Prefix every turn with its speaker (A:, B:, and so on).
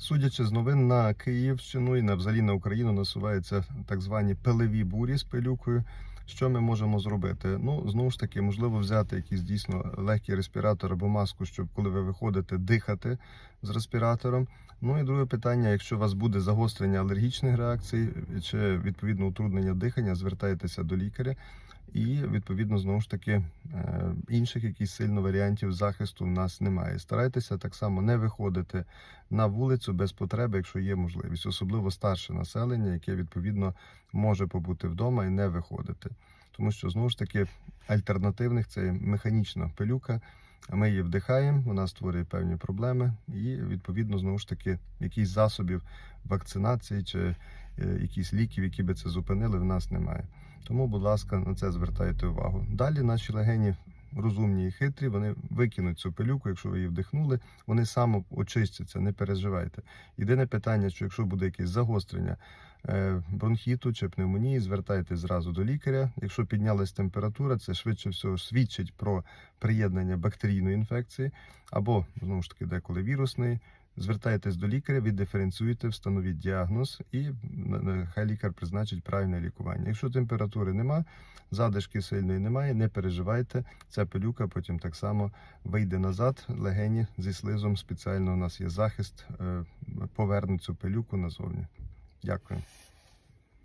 A: Судячи з новин на Київщину і на взагалі на Україну насуваються так звані пилеві бурі з пилюкою. Що ми можемо зробити? Ну знову ж таки, можливо, взяти якийсь дійсно легкий респіратор або маску, щоб коли ви виходите, дихати з респіратором. Ну і друге питання: якщо у вас буде загострення алергічних реакцій чи відповідно утруднення дихання, звертайтеся до лікаря. І відповідно знову ж таки е, інших якісь сильно варіантів захисту в нас немає. Старайтеся так само не виходити на вулицю без потреби, якщо є можливість, особливо старше населення, яке відповідно може побути вдома і не виходити. Тому що знову ж таки альтернативних це механічна пилюка. а Ми її вдихаємо, вона створює певні проблеми, і відповідно знову ж таки якісь засобів вакцинації чи е, якісь ліків, які би це зупинили, в нас немає. Тому, будь ласка, на це звертайте увагу. Далі наші легені розумні і хитрі, вони викинуть цю пилюку, якщо ви її вдихнули, вони само очистяться, не переживайте. Єдине питання, що якщо буде якесь загострення е, бронхіту чи пневмонії, звертайтеся зразу до лікаря. Якщо піднялась температура, це швидше всього свідчить про приєднання бактерійної інфекції або знову ж таки деколи вірусної. Звертайтесь до лікаря, віддиференціюйте, встановіть діагноз і хай лікар призначить правильне лікування. Якщо температури нема, задишки сильної немає, не переживайте. Ця пилюка потім так само вийде назад. Легені зі слизом спеціально у нас є захист, поверне цю пилюку назовні. Дякую.